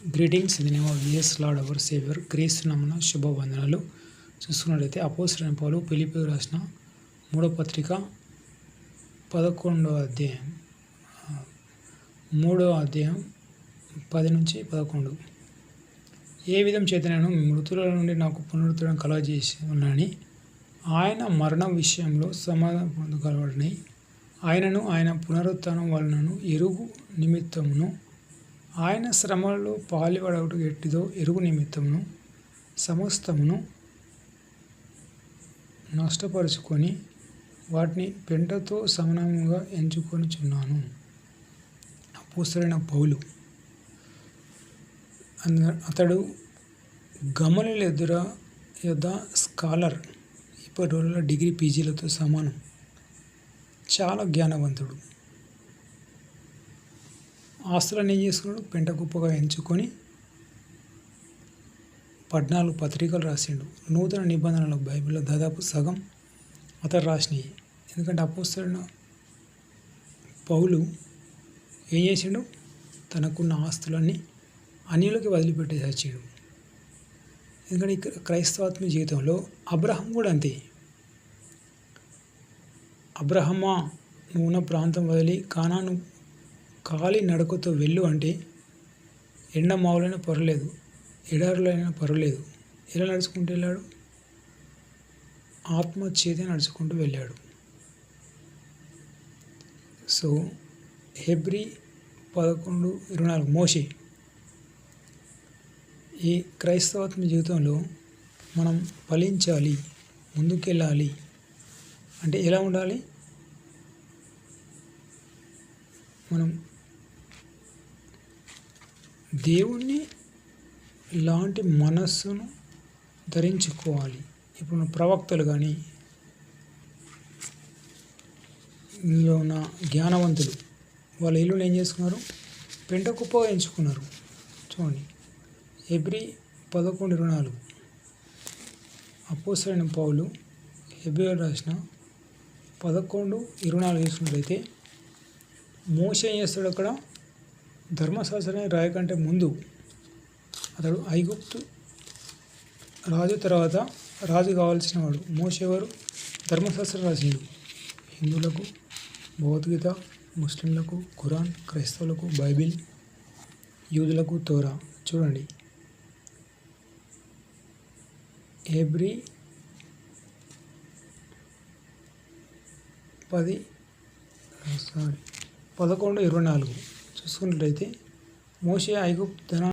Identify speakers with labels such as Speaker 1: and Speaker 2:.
Speaker 1: Greetings ఇది నేమో విఎస్ ఆఫ్ లార్డ్ అవర్ సేవియర్ క్రీస్తు నమ్మున శుభవందనాలు చూసుకున్నట్లయితే అపోసరైన పౌలు పిలిపి రాసిన మూడో పత్రిక పదకొండో అధ్యాయం మూడో అధ్యాయం పది నుంచి పదకొండు. ఏ విధం చేత నేను మృతుల నుండి నాకు పునరుద్ధరణ కలగజేసి ఉన్నానని ఆయన మరణం విషయంలో సమాధానం పొందగలవాడని ఆయనను ఆయన పునరుత్థానం వలనను ఎరుగు నిమిత్తమును ఆయన శ్రమల్లో పాలివడవుడు ఎట్టిదో ఎరుగు నిమిత్తమును సమస్తమును నష్టపరుచుకొని వాటిని పెంటతో సమానముగా ఎంచుకొనిచున్నాను. అపోసరైన పౌలు అతడు గమనుల ఎదుర యొద్ద స్కాలర్ ఇప్పటి రోజుల్లో డిగ్రీ పీజీలతో సమానం. చాలా జ్ఞానవంతుడు. ఆస్తులను ఏం చేసుకున్నాడు పెంట కుప్పగా ఎంచుకొని పద్నాలుగు పత్రికలు రాసిండు. నూతన నిబంధనలు బైబిల్లో దాదాపు సగం అతను రాసినాయి. ఎందుకంటే అపోస్తున్న పౌలు ఏం చేసిండు? తనకున్న ఆస్తులన్నీ అన్యులకి వదిలిపెట్టేసి వచ్చాడు. ఎందుకంటే ఇక్కడ క్రైస్తవాత్మ జీవితంలో అబ్రహం కూడా అంతే. అబ్రహమా నువ్వు ఉన్న ప్రాంతం వదిలి కానాను కాలి నడకతో వెళ్ళు అంటే ఎండ మావులైనా పర్వాలేదు ఎడారులైనా పర్వాలేదు ఎలా నడుచుకుంటూ వెళ్ళాడు? ఆత్మచేతే నడుచుకుంటూ వెళ్ళాడు. సో హెబ్రి పదకొండు ఇరవై నాలుగు మోషే ఈ క్రైస్తవాత్మ జీవితంలో మనం ఫలించాలి ముందుకెళ్ళాలి. అంటే ఎలా ఉండాలి? మనం దేవుణ్ణి లాంటి మనస్సును ధరించుకోవాలి. ఇప్పుడు ప్రవక్తలు కానీ ఇందులో ఉన్న జ్ఞానవంతులు వాళ్ళ ఇల్లుని ఏం చేసుకున్నారు? పెంట కుప్పగా ఎంచుకున్నారు. చూడండి. ఎబ్రి పదకొండు ఇరవై నాలుగు. అపోసరైన పౌలు ఎబ్రి రాసిన పదకొండు ఇరవై నాలుగు మోస ఏం చేస్తాడు అక్కడ? ధర్మశాస్త్రాన్ని రాయకంటే ముందు అతడు ఐగుప్తు రాజు తర్వాత రాజు కావాల్సిన వాడు. మోసేవారు ధర్మశాస్త్రం రాసిండు. హిందువులకు భగవద్గీత ముస్లింలకు ఖురాన్ క్రైస్తవులకు బైబిల్ యూదులకు తోరా. చూడండి. ఎబ్రి పది సారీ. పదకొండు ఇరవై నాలుగు. చూసుకున్నట్లయితే మోషే ఐగుప్తు ధన